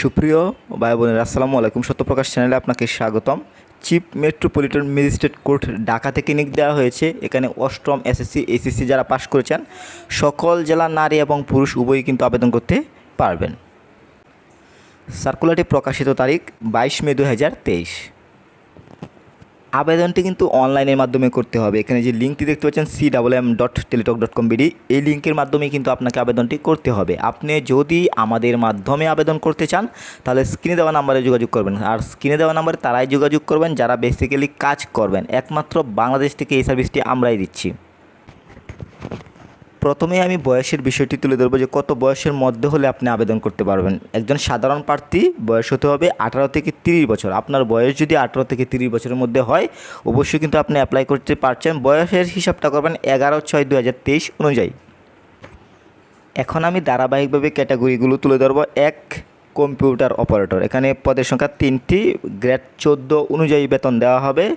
সুপ্রিয় ভাই বোনের, আসসালামু আলাইকুম। সত্যপ্রকাশ চ্যানেলে আপনাকে স্বাগতম। Chief metropolitan magistrate court Dhaka থেকে নিক দেওয়া হয়েছে। এখানে অষ্টম এসএসসি এসএসসি যারা পাশ করেছেন, সকল জেলা নারী এবং পুরুষ উভয়ই কিন্তু আবেদন করতে পারবেন। সার্কুলারটি প্রকাশিত তারিখ বাইশ মে দু হাজার তেইশ। আবেদনটি কিন্তু অনলাইনের মাধ্যমে করতে হবে। এখানে যে লিঙ্কটি দেখতে পাচ্ছেন C double M dot Teletalk dot com BD এই লিঙ্কের মাধ্যমে কিন্তু আপনাকে আবেদনটি করতে হবে। আপনি যদি আমাদের মাধ্যমে আবেদন করতে চান, তাহলে স্ক্রিনে দেওয়া নাম্বারে যোগাযোগ করবেন। আর স্ক্রিনে দেওয়া নাম্বারে তারাই যোগাযোগ করবেন, যারা বেসিক্যালি কাজ করবেন। একমাত্র বাংলাদেশ থেকে এই সার্ভিসটি আমরাই দিচ্ছি। প্রথমে আমি বয়সের বিষয়টি তুলে ধরবো যে কত বয়সের মধ্যে হলে আপনি আবেদন করতে পারবেন। একজন সাধারণ প্রার্থী, বয়স হতে হবে আঠারো থেকে তিরিশ বছর। আপনার বয়স যদি আঠারো থেকে তিরিশ বছরের মধ্যে হয়, অবশ্যই কিন্তু আপনি অ্যাপ্লাই করতে পারছেন। বয়সের হিসাবটা করবেন এগারো ছয় দু হাজার তেইশ অনুযায়ী। এখন আমি ধারাবাহিকভাবে ক্যাটাগরিগুলো তুলে ধরবো। এক, কম্পিউটার অপারেটর। এখানে পদের সংখ্যা তিনটি। গ্রেড চোদ্দ অনুযায়ী বেতন দেওয়া হবে।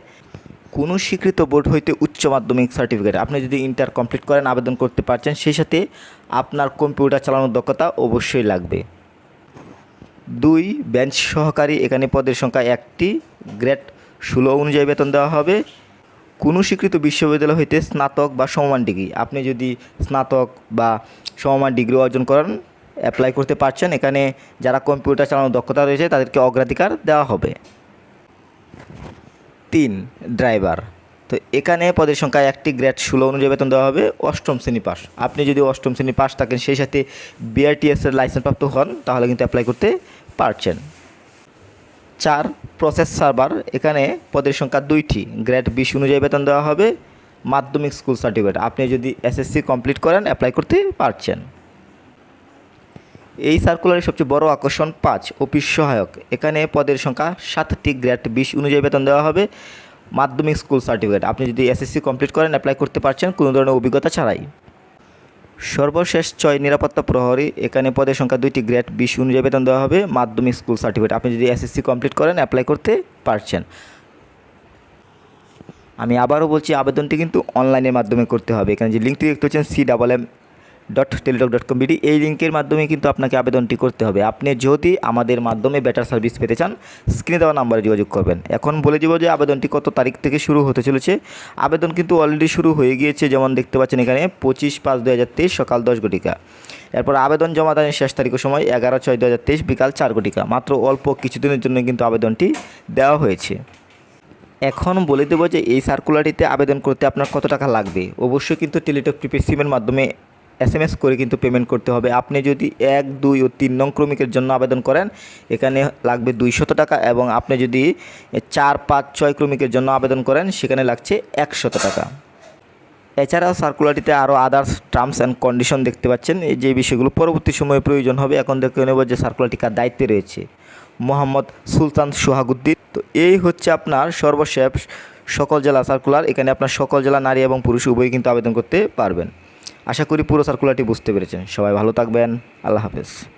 কোনো স্বীকৃত বোর্ড হইতে উচ্চ মাধ্যমিক সার্টিফিকেট আপনি যদি ইন্টার কমপ্লিট করেন, আবেদন করতে পারছেন, সেই সাথে আপনার কম্পিউটার চালানোর দক্ষতা অবশ্যই লাগবে। দুই বেঞ্চ সহকারী, এখানে পদের সংখ্যা একটি গ্রেড ষোলো অনুযায়ী বেতন দেওয়া হবে। কোনো স্বীকৃত বিশ্ববিদ্যালয় হইতে স্নাতক বা সমমান ডিগ্রি, আপনি যদি স্নাতক বা সমমান ডিগ্রি অর্জন করেন অ্যাপ্লাই করতে পারছেন, এখানে যারা কম্পিউটার চালানোর দক্ষতা রয়েছে, তাদেরকে অগ্রাধিকার দেওয়া হবে। তিন ড্রাইভার। তো এখানে পদের সংখ্যা একটি গ্রেড ষোলো অনুযায়ী বেতন দেওয়া হবে, অষ্টম শ্রেণি পাস। আপনি যদি অষ্টম শ্রেণি পাস থাকেন, সেই সাথে বিআরটিএসের লাইসেন্স প্রাপ্ত হন, তাহলে কিন্তু অ্যাপ্লাই করতে পারছেন। চার প্রসেস সার্ভার এখানে পদের সংখ্যা দুইটি, গ্রেড বিশ অনুযায়ী বেতন দেওয়া হবে, মাধ্যমিক স্কুল সার্টিফিকেট আপনি যদি এসএসসি কমপ্লিট করেন অ্যাপ্লাই করতে পারছেন। এই সার্কুলারের সবচেয়ে বড় আকর্ষণ পাঁচ অফিস সহায়ক। এখানে পদের সংখ্যা সাতটি গ্রেড বিশ অনুযায়ী বেতন দেওয়া হবে। মাধ্যমিক স্কুল সার্টিফিকেট আপনি যদি এসএসসি কমপ্লিট করেন অ্যাপ্লাই করতে পারছেন, কোনো ধরনের অভিজ্ঞতা ছাড়াই। সর্বশেষ ছয় নিরাপত্তা প্রহরী। এখানে পদের সংখ্যা দুইটি গ্রেড বিশ অনুযায়ী বেতন দেওয়া হবে। মাধ্যমিক স্কুল সার্টিফিকেট আপনি যদি এসএসসি কমপ্লিট করেন অ্যাপ্লাই করতে পারছেন। আমি আবারও বলছি, আবেদনটি কিন্তু অনলাইনের মাধ্যমে করতে হবে। এখানে যে লিঙ্কটি দেখতে পাচ্ছেন C double M dot Teletalk dot com BD এই লিঙ্কের মাধ্যমে কিন্তু আপনাকে আবেদনটি করতে হবে। আপনি যদি আমাদের মাধ্যমে বেটার সার্ভিস পেতে চান স্ক্রিনে দেওয়া নাম্বারে যোগাযোগ করবেন। এখন বলে দিব যে আবেদনটি কত তারিখ থেকে শুরু হতে চলেছে। আবেদন কিন্তু অলরেডি শুরু হয়ে গিয়েছে, যেমন দেখতে পাচ্ছেন এখানে, পঁচিশ পাঁচ দু সকাল দশ ঘটিকা। এরপর আবেদন জমা দানের শেষ তারিখের সময়, এগারো ছয় দু বিকাল চার ঘটিকা। মাত্র অল্প কিছুদিনের জন্য কিন্তু আবেদনটি দেওয়া হয়েছে। এখন বলে দেবো যে এই সার্কুলারটিতে আবেদন করতে আপনার কত টাকা লাগবে? অবশ্যই কিন্তু টেলিটক প্রিপেড সিমের মাধ্যমে এস এম এস করে কিন্তু পেমেন্ট করতে হবে। আপনি যদি এক, দুই ও তিন নং ক্রমিকের জন্য আবেদন করেন, এখানে লাগবে দুইশত টাকা এবং আপনি যদি চার, পাঁচ, ছয় ক্রমিকের জন্য আবেদন করেন, সেখানে লাগছে একশত টাকা। এছাড়াও সার্কুলারটিতে আরও আদার্স টার্মস অ্যান্ড কন্ডিশন দেখতে পাচ্ছেন। এই যে বিষয়গুলো পরবর্তী সময়ে প্রয়োজন হবে, এখন দেখে নেব যে সার্কুলারটি কার দায়িত্বে রয়েছে। মোহাম্মদ সুলতান সোহাগুদ্দিন। তো এই হচ্ছে আপনার সর্বশেষ সকল জেলা সার্কুলার এখানে আপনার সকল জেলা নারী এবং পুরুষ উভয়ই কিন্তু আবেদন করতে পারবেন। আশা করি পুরো সার্কুলারটি বুঝতে পেরেছেন। সবাই ভালো থাকবেন। আল্লাহ হাফেজ।